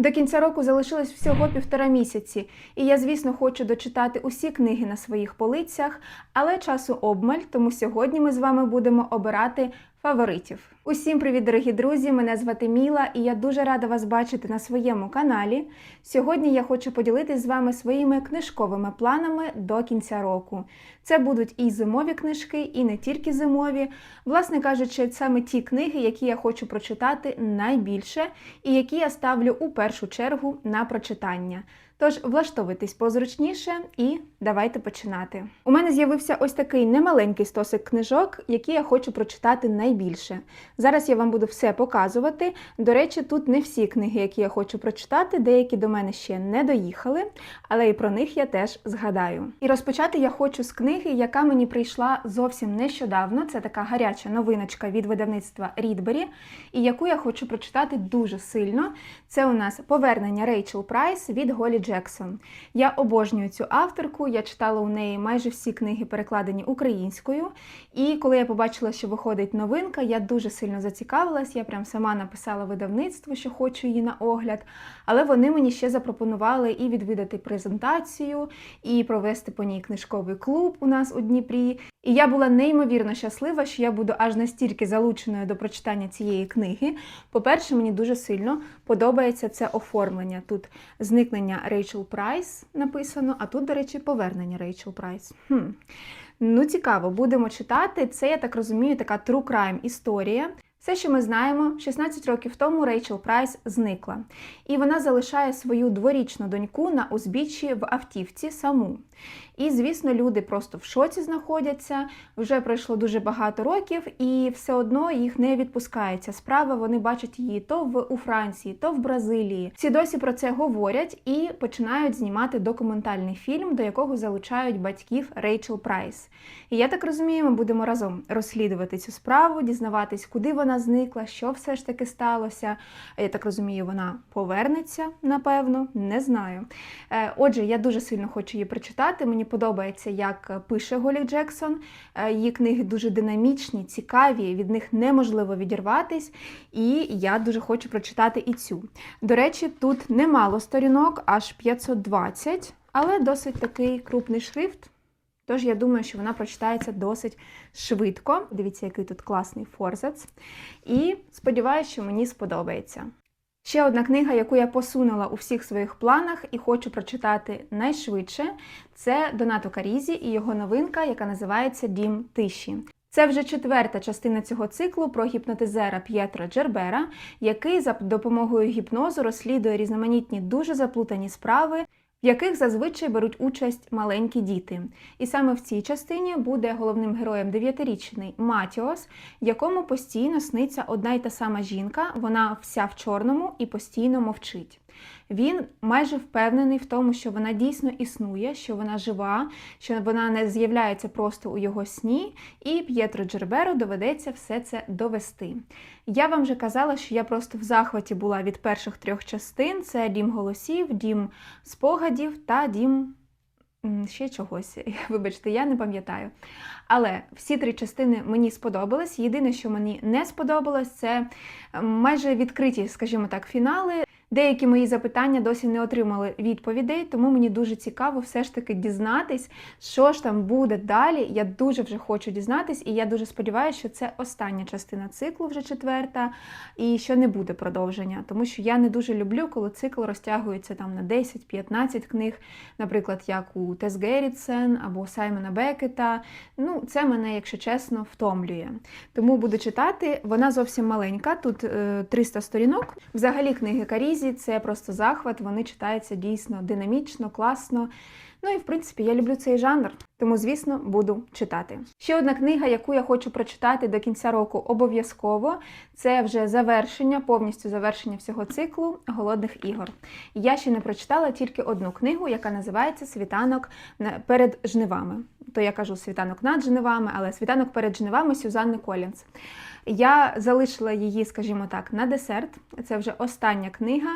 До кінця року залишилось всього півтора місяці, і я, звісно, хочу дочитати усі книги на своїх полицях, але часу обмаль, тому сьогодні ми з вами будемо обирати фаворитів. Усім привіт, дорогі друзі! Мене звати Міла, і я дуже рада вас бачити на своєму каналі. Сьогодні я хочу поділитись з вами своїми книжковими планами до кінця року. Це будуть і зимові книжки, і не тільки зимові. Власне кажучи, саме ті книги, які я хочу прочитати найбільше, і які я ставлю у першу чергу на прочитання. Тож влаштовуйтесь позручніше і давайте починати. У мене з'явився ось такий немаленький стосик книжок, які я хочу прочитати найбільше. Зараз я вам буду все показувати. До речі, тут не всі книги, які я хочу прочитати, деякі до мене ще не доїхали, але і про них я теж згадаю. І розпочати я хочу з книги, яка мені прийшла зовсім нещодавно. Це така гаряча новиночка від видавництва Рідбері, і яку я хочу прочитати дуже сильно. Це у нас повернення Рейчел Прайс від Голі Джексон. Я обожнюю цю авторку, я читала у неї майже всі книги, перекладені українською. І коли я побачила, що виходить новинка, я дуже сильно зацікавилась. Я прям сама написала видавництву, що хочу її на огляд. Але вони мені ще запропонували і відвідати презентацію, і провести по ній книжковий клуб у нас у Дніпрі. І я була неймовірно щаслива, що я буду аж настільки залученою до прочитання цієї книги. По-перше, мені дуже сильно подобається це оформлення. Тут зникнення Рейчел Прайс написано, а тут, до речі, повернення Рейчел Прайс. Хм. Ну, цікаво, будемо читати. Це, я так розумію, така true crime історія. Все, що ми знаємо, 16 років тому Рейчел Прайс зникла, і вона залишає свою дворічну доньку на узбіччі в автівці саму. І, звісно, люди просто в шоці знаходяться. Вже пройшло дуже багато років, і все одно їх не відпускається справа. Вони бачать її то в у Франції, то в Бразилії. Всі досі про це говорять і починають знімати документальний фільм, до якого залучають батьків Рейчел Прайс. І я так розумію, ми будемо разом розслідувати цю справу, дізнаватись, куди вона зникла, що все ж таки сталося. Я так розумію, вона повернеться, напевно, не знаю. Е, Отже, я дуже сильно хочу її прочитати. Мені подобається, як пише Голі Джексон. Е, Її книги дуже динамічні, цікаві, від них неможливо відірватись. І я дуже хочу прочитати і цю. До речі, тут немало сторінок, аж 520, але досить такий крупний шрифт. Тож я думаю, що вона прочитається досить швидко. Дивіться, який тут класний форзац. І сподіваюся, що мені сподобається. Ще одна книга, яку я посунула у всіх своїх планах і хочу прочитати найшвидше, це Донато Карізі і його новинка, яка називається Дім тиші. Це вже четверта частина цього циклу про гіпнотизера П'єтро Джербера, який за допомогою гіпнозу розслідує різноманітні дуже заплутані справи, в яких зазвичай беруть участь маленькі діти. І саме в цій частині буде головним героєм дев'ятирічний Матіос, якому постійно сниться одна й та сама жінка, вона вся в чорному і постійно мовчить. Він майже впевнений в тому, що вона дійсно існує, що вона жива, що вона не з'являється просто у його сні, і П'єтро Джерберо доведеться все це довести. Я вам вже казала, що я просто в захваті була від перших трьох частин: це дім голосів, дім спогадів та дім. Ще чогось, вибачте, я не пам'ятаю. Але всі три частини мені сподобались. Єдине, що мені не сподобалось, це майже відкриті, скажімо так, фінали. Деякі мої запитання досі не отримали відповідей, тому мені дуже цікаво все ж таки дізнатись, що ж там буде далі. Я дуже вже хочу дізнатись, і я дуже сподіваюся, що це остання частина циклу, вже четверта, і що не буде продовження. Тому що я не дуже люблю, коли цикл розтягується там на 10-15 книг, наприклад, як у Тес Геррітсен або Саймона Бекета. Ну, це мене, якщо чесно, втомлює. Тому буду читати. Вона зовсім маленька, тут е, 300 сторінок. Взагалі книги Карізі це просто захват, вони читаються дійсно динамічно, класно. Ну і в принципі я люблю цей жанр, тому, звісно, буду читати. Ще одна книга, яку я хочу прочитати до кінця року обов'язково, це вже завершення, повністю завершення всього циклу голодних ігор. Я ще не прочитала тільки одну книгу, яка називається Світанок перед жнивами. То я кажу світанок над жнивами, але світанок перед жнивами Сюзанни Колінс. Я залишила її, скажімо так, на десерт. Це вже остання книга,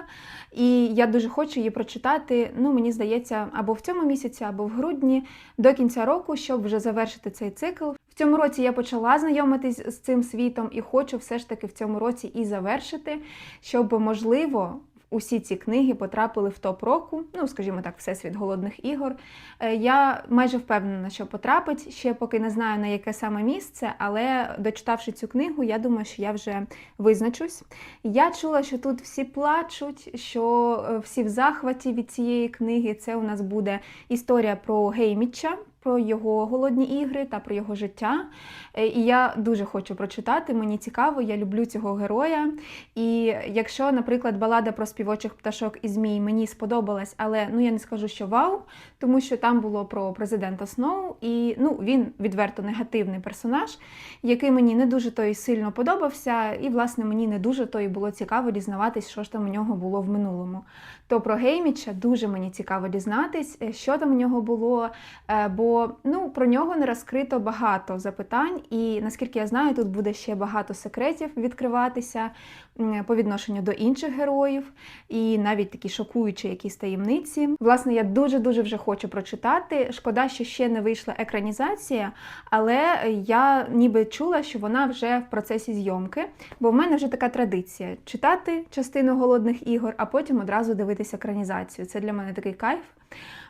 і я дуже хочу її прочитати. Ну, мені здається, або в цьому місяці, або в грудні до кінця року, щоб вже завершити цей цикл. В цьому році я почала знайомитись з цим світом і хочу все ж таки в цьому році і завершити, щоб можливо усі ці книги потрапили в топ року, ну скажімо так, всесвіт голодних ігор. Е, Я майже впевнена, що потрапить. Ще поки не знаю на яке саме місце, але дочитавши цю книгу, я думаю, що я вже визначусь. Я чула, що тут всі плачуть, що е, всі в захваті від цієї книги. Це у нас буде історія про Гейміча. Про його голодні ігри та про його життя. Е, І я дуже хочу прочитати. Мені цікаво, я люблю цього героя. І якщо, наприклад, балада про співочих пташок і змій мені сподобалась, але ну я не скажу, що вау, тому що там було про президента Сноу, і ну він відверто негативний персонаж, який мені не дуже той сильно подобався, і власне мені не дуже то і було цікаво дізнаватись, що ж там у нього було в минулому. То про Гейміча дуже мені цікаво дізнатись, е, що там у нього було. е, Бо ну про нього не розкрито багато запитань, і наскільки я знаю, тут буде ще багато секретів відкриватися по відношенню до інших героїв, і навіть такі шокуючі якісь таємниці. Власне, я дуже дуже вже хочу прочитати. Шкода, що ще не вийшла екранізація, але я ніби чула, що вона вже в процесі зйомки, бо в мене вже така традиція читати частину голодних ігор, а потім одразу дивитися екранізацію. Це для мене такий кайф.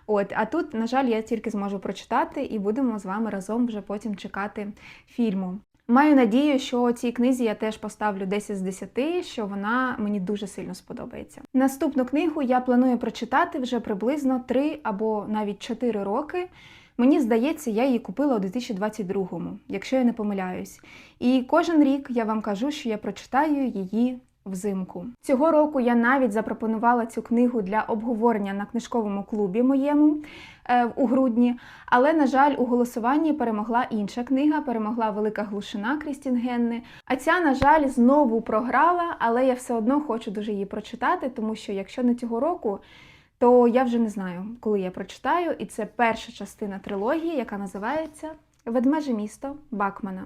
От, а тут, на жаль, я тільки зможу прочитати і будемо з вами разом вже потім чекати фільму. Маю надію, що цій книзі я теж поставлю 10 з 10, що вона мені дуже сильно сподобається. Наступну книгу я планую прочитати вже приблизно 3 або навіть 4 роки. Мені здається, я її купила у 2022-му, якщо я не помиляюсь. І кожен рік я вам кажу, що я прочитаю її взимку. Цього року я навіть запропонувала цю книгу для обговорення на книжковому клубі моєму е, у грудні. Але, на жаль, у голосуванні перемогла інша книга, перемогла Велика глушина Крістін Генни. А ця, на жаль, знову програла, але я все одно хочу дуже її прочитати, тому що якщо не цього року. То я вже не знаю, коли я прочитаю, і це перша частина трилогії, яка називається Ведмеже місто Бакмана.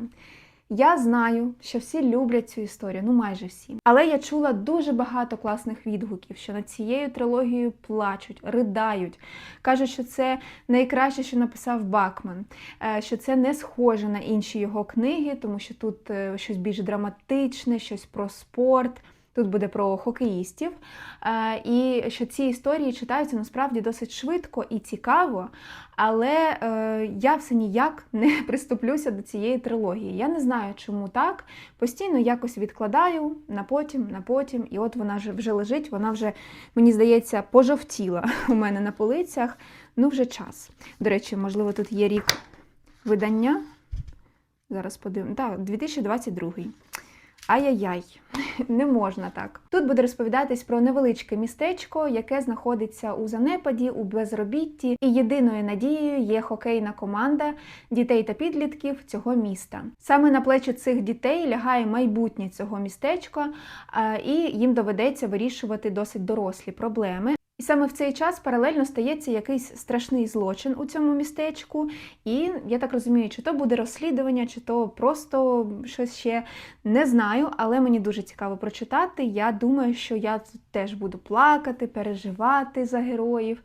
Я знаю, що всі люблять цю історію, ну майже всі. Але я чула дуже багато класних відгуків, що над цією трилогією плачуть, ридають, Кажуть, що це найкраще, що написав Бакман, е, що це не схоже на інші його книги, тому що тут е, щось більш драматичне, щось про спорт. Тут буде про хокеїстів, Е, і що ці історії читаються насправді досить швидко і цікаво, але е, я все ніяк не приступлюся до цієї трилогії. Я не знаю, чому так. Постійно якось відкладаю на потім, на потім, і от вона вже, лежить, вона вже, мені здається, пожовтіла у мене на полицях. Ну, вже час. До речі, можливо, тут є рік видання. Зараз подивимось. Так, 2022. Ай-яй-яй, не можна так. Тут буде розповідатись про невеличке містечко, яке знаходиться у занепаді, у безробітті, і єдиною надією є хокейна команда дітей та підлітків цього міста. Саме на плечі цих дітей лягає майбутнє цього містечка, і їм доведеться вирішувати досить дорослі проблеми. І саме в цей час паралельно стається якийсь страшний злочин у цьому містечку, і я так розумію, чи то буде розслідування, чи то просто щось ще не знаю, але мені дуже цікаво прочитати. Я думаю, що я тут теж буду плакати, переживати за героїв.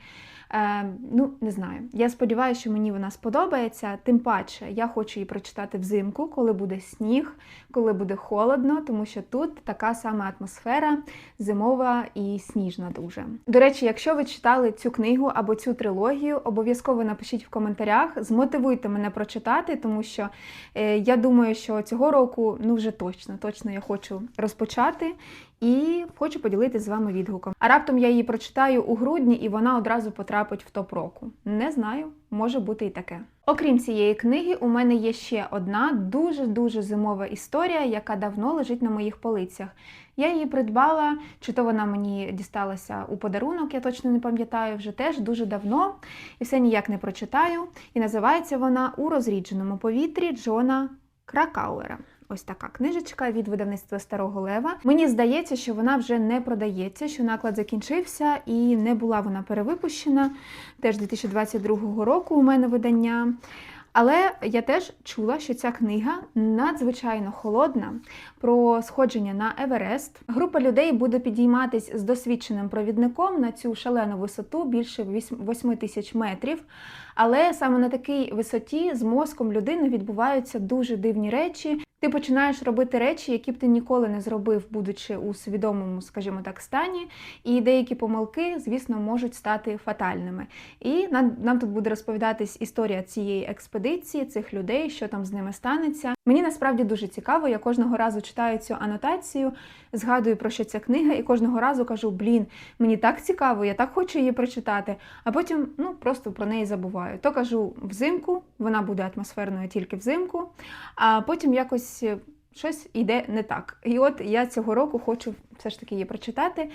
Е, ну, не знаю. Я сподіваюся, що мені вона сподобається. Тим паче, я хочу її прочитати взимку, коли буде сніг, коли буде холодно, тому що тут така сама атмосфера зимова і сніжна дуже. До речі, якщо ви читали цю книгу або цю трилогію, обов'язково напишіть в коментарях, змотивуйте мене прочитати, тому що е, я думаю, що цього року ну вже точно, точно я хочу розпочати. І хочу поділитися з вами відгуком. А раптом я її прочитаю у грудні, і вона одразу потрапить в топ року. Не знаю, може бути і таке. Окрім цієї книги, у мене є ще одна дуже-дуже зимова історія, яка давно лежить на моїх полицях. Я її придбала, чи то вона мені дісталася у подарунок, я точно не пам'ятаю, вже теж дуже давно, і все ніяк не прочитаю. І називається вона У розрідженому повітрі Джона Кракауера. Ось така книжечка від видавництва Старого Лева. Мені здається, що вона вже не продається, що наклад закінчився і не була вона перевипущена. Теж 2022 року у мене видання. Але я теж чула, що ця книга надзвичайно холодна про сходження на Еверест. Група людей буде підійматись з досвідченим провідником на цю шалену висоту більше 8 тисяч метрів. Але саме на такій висоті з мозком людини відбуваються дуже дивні речі. Ти починаєш робити речі, які б ти ніколи не зробив, будучи у свідомому, скажімо так, стані, і деякі помилки, звісно, можуть стати фатальними. І нам, нам тут буде розповідатись історія цієї експедиції, цих людей, що там з ними станеться. Мені насправді дуже цікаво. Я кожного разу читаю цю анотацію, згадую про що ця книга, і кожного разу кажу: блін, мені так цікаво, я так хочу її прочитати. А потім ну просто про неї забуваю. То кажу взимку, вона буде атмосферною тільки взимку, а потім якось е, щось йде не так. І от я цього року хочу все ж таки її прочитати.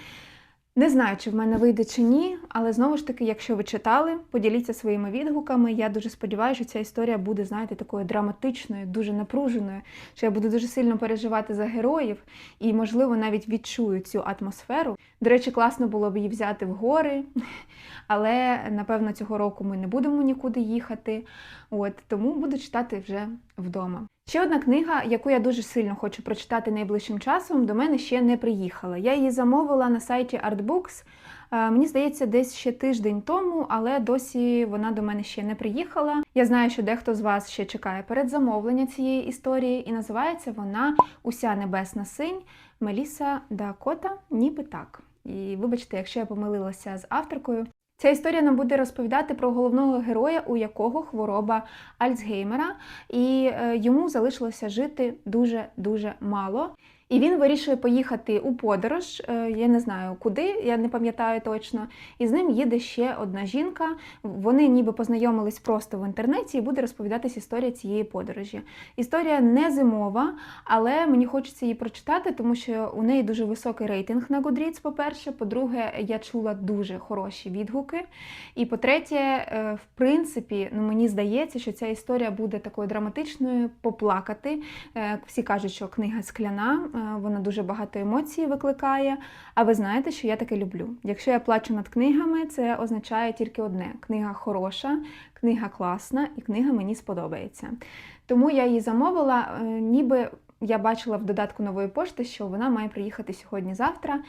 Не знаю, чи в мене вийде чи ні, але знову ж таки, якщо ви читали, поділіться своїми відгуками. Я дуже сподіваюся, що ця історія буде, знаєте, такою драматичною, дуже напруженою, що я буду дуже сильно переживати за героїв і, можливо, навіть відчую цю атмосферу. До речі, класно було б її взяти в гори, але напевно цього року ми не будемо нікуди їхати. От тому буду читати вже вдома. Ще одна книга, яку я дуже сильно хочу прочитати найближчим часом, до мене ще не приїхала. Я її замовила на сайті Artbooks. Е, Мені здається, десь ще тиждень тому, але досі вона до мене ще не приїхала. Я знаю, що дехто з вас ще чекає передзамовлення цієї історії, і називається вона Уся небесна синь Меліса Дакота, ніби так. І вибачте, якщо я помилилася з авторкою. Ця історія нам буде розповідати про головного героя, у якого хвороба Альцгеймера, і е, йому залишилося жити дуже дуже мало. І він вирішує поїхати у подорож. е, Я не знаю куди, я не пам'ятаю точно. І з ним їде ще одна жінка. Вони ніби познайомились просто в інтернеті, і буде розповідатись історія цієї подорожі. Історія не зимова, але мені хочеться її прочитати, тому що у неї дуже високий рейтинг на Goodreads, по-перше. По-друге, я чула дуже хороші відгуки. І по-третє, е, в принципі, ну мені здається, що ця історія буде такою драматичною, поплакати. Е, Всі кажуть, що книга скляна, вона дуже багато емоцій викликає. А ви знаєте, що я таке люблю. Якщо я плачу над книгами, це означає тільки одне: книга хороша, книга класна, і книга мені сподобається. Тому я її замовила, е, ніби я бачила в додатку нової пошти, що вона має приїхати сьогодні-завтра.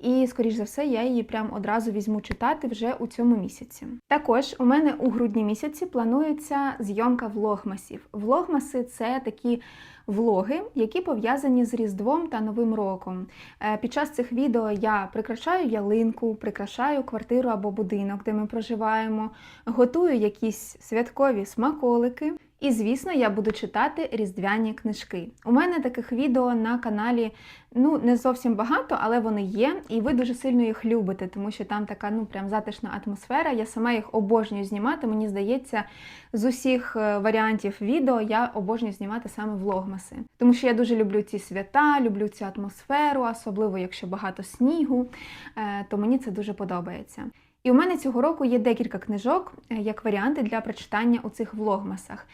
І, скоріш за все, я її прям одразу візьму читати вже у цьому місяці. Також у мене у грудні місяці планується зйомка влогмасів. Влогмаси це такі влоги, які пов'язані з Різдвом та Новим роком. Е, Під час цих відео я прикрашаю ялинку, прикрашаю квартиру або будинок, де ми проживаємо, готую якісь святкові смаколики. І, звісно, я буду читати різдвяні книжки. У мене таких відео на каналі ну не зовсім багато, але вони є, і ви дуже сильно їх любите, тому що там така ну прям затишна атмосфера. Я сама їх обожнюю знімати. Мені здається, з усіх е, варіантів відео я обожнюю знімати саме влогмаси. Тому що я дуже люблю ці свята, люблю цю атмосферу, особливо якщо багато снігу, е, то мені це дуже подобається. І у мене цього року є декілька книжок е, як варіанти для прочитання у цих влогмасах.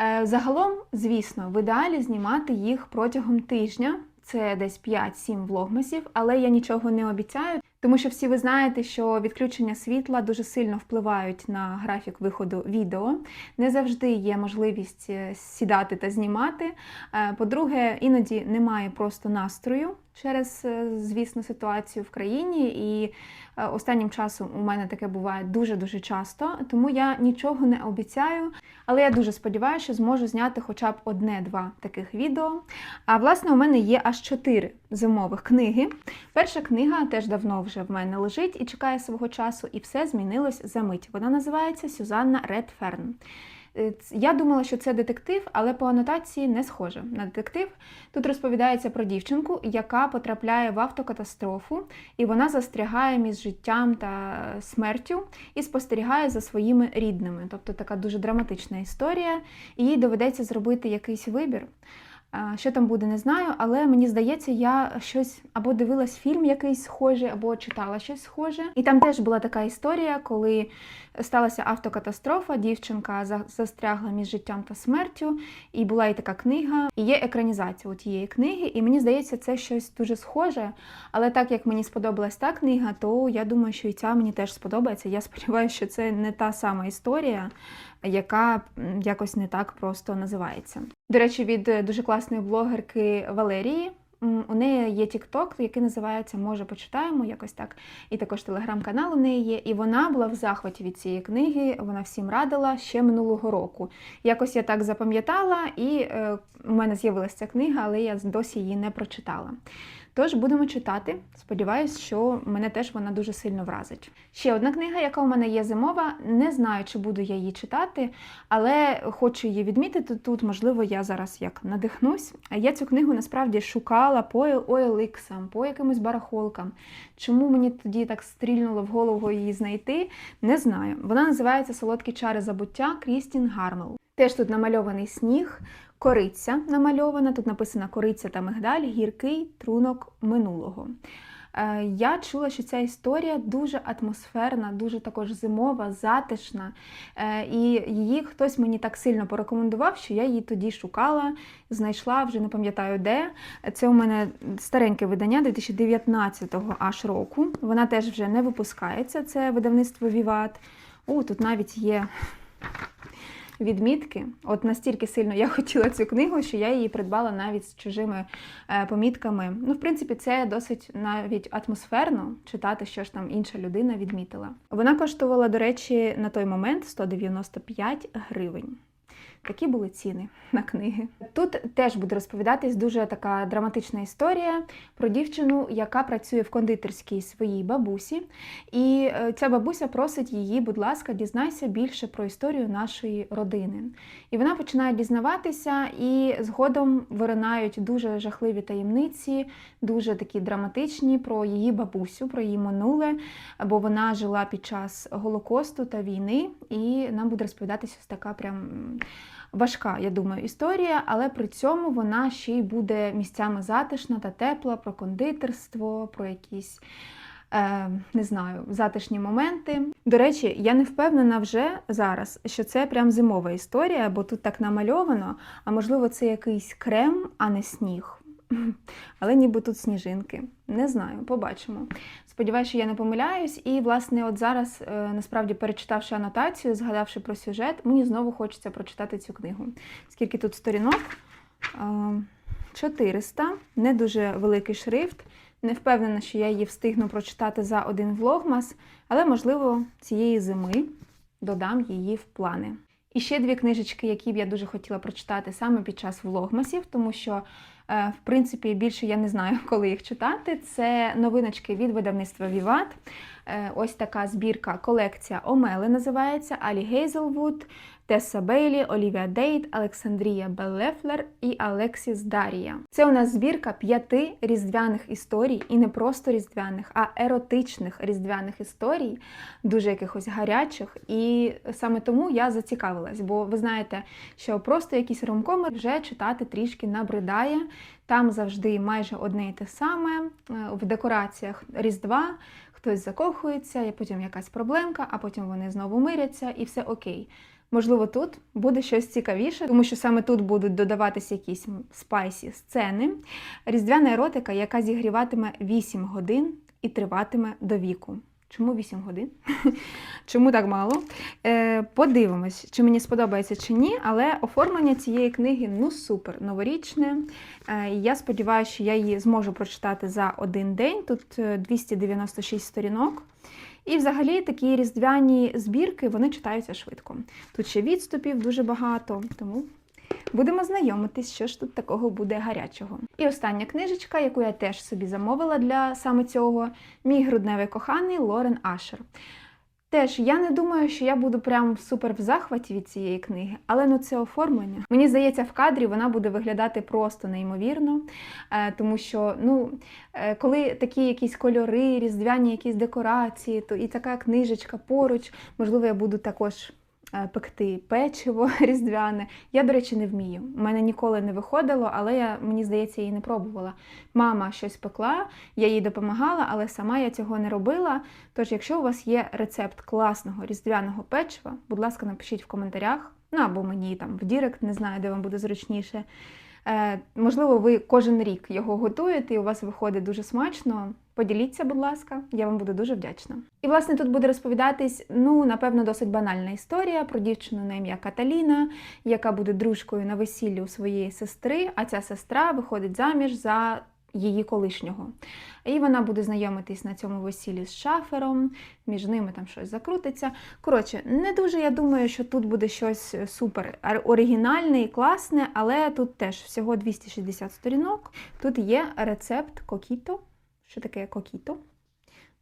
Е, Загалом, звісно, в ідеалі знімати їх протягом тижня. Це десь 5-7 влогмасів, але я нічого не обіцяю, тому що всі ви знаєте, що відключення світла дуже сильно впливають на графік виходу відео. Не завжди є можливість е, сідати та знімати. По-друге, іноді немає просто настрою через, звісно, ситуацію в країні. І останнім часом у мене таке буває дуже-дуже часто, тому я нічого не обіцяю. Але я дуже сподіваюся, що зможу зняти хоча б одне-два таких відео. А власне, у мене є аж чотири зимових книги. Перша книга теж давно вже в мене лежить і чекає свого часу, і все змінилось за мить. Вона називається Сюзанна Редферн. Е, Я думала, що це детектив, але по анотації не схоже на детектив. Тут розповідається про дівчинку, яка потрапляє в автокатастрофу, і вона застрягає між життям та смертю і спостерігає за своїми рідними. Тобто така дуже драматична історія, і їй доведеться зробити якийсь вибір. Що там буде, не знаю, але мені здається, я щось або дивилась фільм якийсь схожий, або читала щось схоже. І там теж була така історія, коли сталася автокатастрофа, дівчинка застрягла між життям та смертю, і була і така книга, і є екранізація у тієї книги. І мені здається, це щось дуже схоже. Але так як мені сподобалась та книга, то я думаю, що і ця мені теж сподобається. Я сподіваюся, що це не та сама історія, яка якось не так просто називається. До речі, від е, дуже класної блогерки Валерії. у неї є TikTok, який називається Може почитаємо, якось так. І також телеграм-канал у неї є. І вона була в захваті від цієї книги. Вона всім радила ще минулого року. Якось я так запам'ятала, і е, у мене з'явилася ця книга, але я досі її не прочитала. Тож будемо читати. Сподіваюсь, що мене теж вона дуже сильно вразить. Ще одна книга, яка у мене є зимова. Не знаю, чи буду я її читати, але хочу її відмітити тут. Можливо, я зараз як надихнусь. Я цю книгу насправді шукала по OLX, по якимось барахолкам. Чому мені тоді так стрільнуло в голову її знайти? Не знаю. Вона називається Солодкі чари забуття Крістін Гармел. Теж тут намальований сніг, кориця намальована. Тут написано кориця та мигдаль, гіркий трунок минулого. Е, Я чула, що ця історія дуже атмосферна, дуже також зимова, затишна. Е, І її хтось мені так сильно порекомендував, що я її тоді шукала, знайшла, вже не пам'ятаю де. Це у мене стареньке видання 2019 аж року. Вона теж вже не випускається. Це видавництво Віват. О, тут навіть є відмітки. От настільки сильно я хотіла цю книгу, що я її придбала навіть з чужими е, помітками. Ну, в принципі, це досить навіть атмосферно читати, що ж там інша людина відмітила. Вона коштувала, до речі, на той момент 195 гривень. Такі були ціни на книги. Тут теж буде розповідатись дуже така драматична історія про дівчину, яка працює в кондитерській своїй бабусі. І е, ця бабуся просить її, будь ласка, дізнайся більше про історію нашої родини. І вона починає дізнаватися, і згодом виринають дуже жахливі таємниці, дуже такі драматичні про її бабусю, про її минуле, бо вона жила під час Голокосту та війни, і нам буде розповідатися ось така прям важка, я думаю, історія, але при цьому вона ще й буде місцями затишна та тепла про кондитерство, про якісь. Е, не знаю, затишні моменти. До речі, я не впевнена вже зараз, що це прям зимова історія, бо тут так намальовано, а можливо, це якийсь крем, а не сніг. Але ніби тут сніжинки. Не знаю, побачимо. Сподіваюся, що я не помиляюсь. І, власне, от зараз, е, насправді, перечитавши анотацію, згадавши про сюжет, мені знову хочеться прочитати цю книгу. Скільки тут сторінок? Е, 400, не дуже великий шрифт. Не впевнена, що я її встигну прочитати за один влогмас, але, можливо, цієї зими додам її в плани. І ще дві книжечки, які б я дуже хотіла прочитати саме під час влогмасів, тому що, е, в принципі, більше я не знаю, коли їх читати. Це новиночки від видавництва Віват. Е, Ось така збірка колекція Омели називається Алі Гейзелвуд, Тесса Бейлі, Олівія Дейт, Олександрія Беллефлер і Алексіс Дарія. Це у нас збірка п'яти різдвяних історій, і не просто різдвяних, а еротичних різдвяних історій, дуже якихось гарячих. І саме тому я зацікавилась, бо ви знаєте, що просто якісь ромкоми вже читати трішки набридає. Там завжди майже одне і те саме е, в декораціях Різдва. Хтось закохується, потім якась проблемка, а потім вони знову миряться і все окей. Можливо, тут буде щось цікавіше, тому що саме тут будуть додаватися якісь спайсі сцени. Різдвяна еротика, яка зігріватиме 8 годин і триватиме до віку. Чому 8 годин? Чому так мало? Е, подивимось, чи мені сподобається чи ні, але оформлення цієї книги ну супер новорічне. Е, я сподіваюся, що я її зможу прочитати за один день. Тут е, 296 сторінок. І взагалі такі різдвяні збірки вони читаються швидко. Тут ще відступів дуже багато, тому будемо знайомитись, що ж тут такого буде гарячого. І остання книжечка, яку я теж собі замовила для саме цього, мій грудневий коханий Лорен Ашер. Теж я не думаю, що я буду прям супер в захваті від цієї книги, але ну це оформлення. Мені здається, в кадрі вона буде виглядати просто неймовірно, е, тому що ну, е, коли такі якісь кольори, різдвяні якісь декорації, то і така книжечка поруч, можливо, я буду також. Е, Пекти печиво різдвяне. Я, до речі, не вмію. У мене ніколи не виходило, але я, мені здається, її не пробувала. Мама щось пекла, я їй допомагала, але сама я цього не робила. Тож, якщо у вас є рецепт класного різдвяного печива, будь ласка, напишіть в коментарях, ну або мені там в Дірект, не знаю, де вам буде зручніше. Е, можливо, ви кожен рік його готуєте, і у вас виходить дуже смачно. Поділіться, будь ласка, я вам буду дуже вдячна. І власне тут буде розповідатись, ну напевно, досить банальна історія про дівчину на ім'я Каталіна, яка буде дружкою на весіллі у своєї сестри, а ця сестра виходить заміж за її колишнього. І вона буде знайомитись на цьому весіллі з шафером, між ними там щось закрутиться. Коротше, не дуже я думаю, що тут буде щось супер оригінальне і класне, але тут теж всього 260 сторінок. Тут є рецепт кокіто. Що таке кокіто?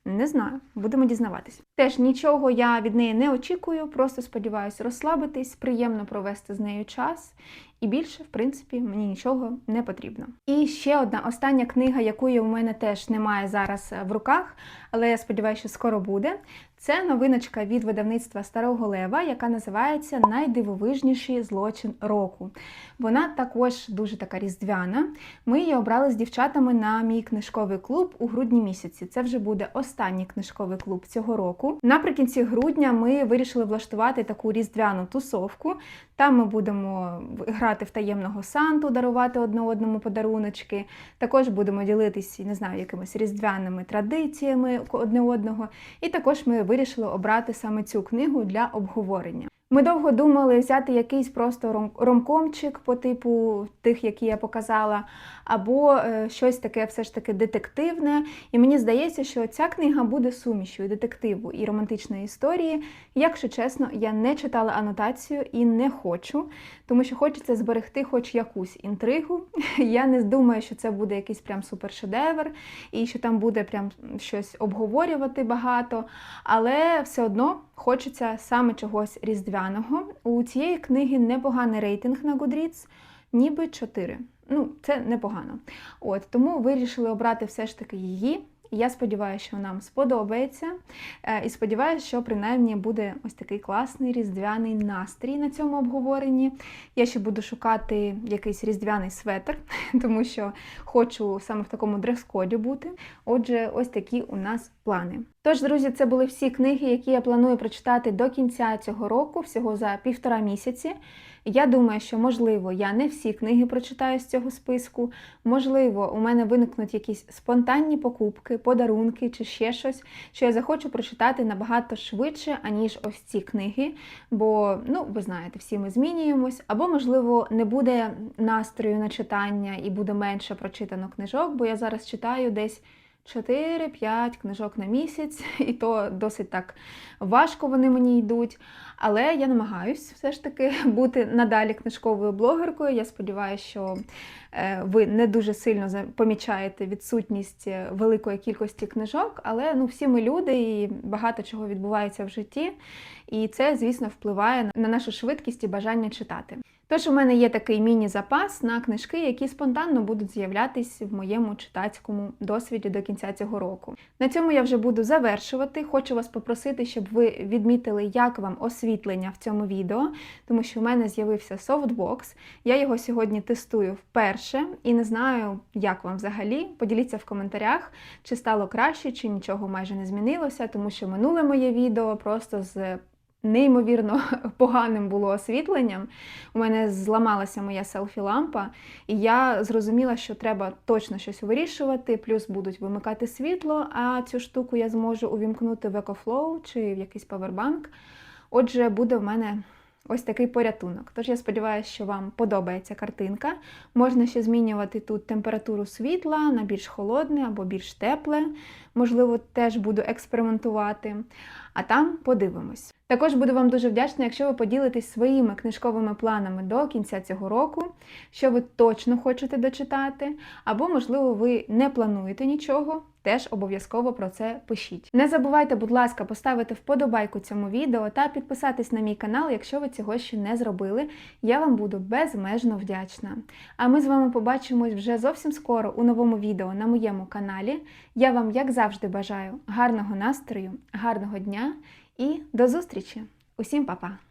Не знаю, будемо дізнаватись. Теж нічого я від неї не очікую, просто сподіваюся розслабитись, приємно провести з нею час. І більше, в принципі, мені нічого не потрібно. І ще одна остання книга, якої у мене теж немає зараз в руках, але я сподіваюся, що скоро буде. Це новиночка від видавництва Старого Лева, яка називається Найдивовижніший злочин року. Вона також дуже така різдвяна. Ми її обрали з дівчатами на мій книжковий клуб у грудні місяці. Це вже буде останній книжковий клуб цього року. Наприкінці грудня ми вирішили влаштувати таку різдвяну тусовку. Там ми будемо грати в таємного санту, дарувати одне одному подаруночки. Також будемо ділитися, не знаю, якимись різдвяними традиціями одне одного. І також ми вирішили обрати саме цю книгу для обговорення. Ми довго думали взяти якийсь просто ром- ромкомчик по типу тих, які я показала, або е, щось таке все ж таки детективне. І мені здається, що ця книга буде сумішю детективу і романтичної історії. Якщо чесно, я не читала анотацію і не хочу, тому що хочеться зберегти хоч якусь інтригу. Я не думаю, що це буде якийсь прям супершедевр, і що там буде прям щось обговорювати багато. Але все одно хочеться саме чогось різдвяного. У цієї книги непоганий рейтинг на Goodreads, ніби 4. Ну, це непогано. От тому вирішили обрати все ж таки її. Я сподіваюся, що нам сподобається. Е, І сподіваюся, що принаймні буде ось такий класний різдвяний настрій на цьому обговоренні. Я ще буду шукати якийсь різдвяний светр, тому що хочу саме в такому дрес-коді бути. Отже, ось такі у нас плани. Тож, друзі, це були всі книги, які я планую прочитати до кінця цього року, всього за півтора місяці. Я думаю, що можливо я не всі книги прочитаю з цього списку. Можливо, у мене виникнуть якісь спонтанні покупки, подарунки чи ще щось, що я захочу прочитати набагато швидше, аніж ось ці книги. Бо, ну, ви знаєте, всі ми змінюємось. Або, можливо, не буде настрою на читання і буде менше прочитано книжок, бо я зараз читаю десь. 4-5 книжок на місяць, і то досить так важко вони мені йдуть. Але я намагаюсь все ж таки бути надалі книжковою блогеркою. Я сподіваюся, що е, ви не дуже сильно помічаєте відсутність е, великої кількості книжок, але ну, всі ми люди і багато чого відбувається в житті. І це, звісно, впливає на нашу швидкість і бажання читати. Тож у мене є такий міні-запас на книжки, які спонтанно будуть з'являтись в моєму читацькому досвіді до кінця цього року. На цьому я вже буду завершувати. Хочу вас попросити, щоб ви відмітили, як вам освітлення в цьому відео, тому що в мене з'явився софтбокс. Я його сьогодні тестую вперше і не знаю, як вам взагалі. Поділіться в коментарях, чи стало краще, чи нічого майже не змінилося, тому що минуле моє відео просто з неймовірно поганим було освітленням. У мене зламалася моя селфі-лампа, і я зрозуміла, що треба точно щось вирішувати, плюс будуть вимикати світло, а цю штуку я зможу увімкнути в EcoFlow чи в якийсь павербанк. Отже, буде в мене ось такий порятунок. Тож я сподіваюся, що вам подобається картинка. Можна ще змінювати тут температуру світла на більш холодне або більш тепле. Можливо, теж буду експериментувати. А там подивимось. Також буду вам дуже вдячна, якщо ви поділитесь своїми книжковими планами до кінця цього року, що ви точно хочете дочитати, або, можливо, ви не плануєте нічого, теж обов'язково про це пишіть. Не забувайте, будь ласка, поставити вподобайку цьому відео та підписатись на мій канал, якщо ви цього ще не зробили. Я вам буду безмежно вдячна. А ми з вами побачимось вже зовсім скоро у новому відео на моєму каналі. Я вам, як завжди, бажаю гарного настрою, гарного дня і до зустрічі! Усім па-па!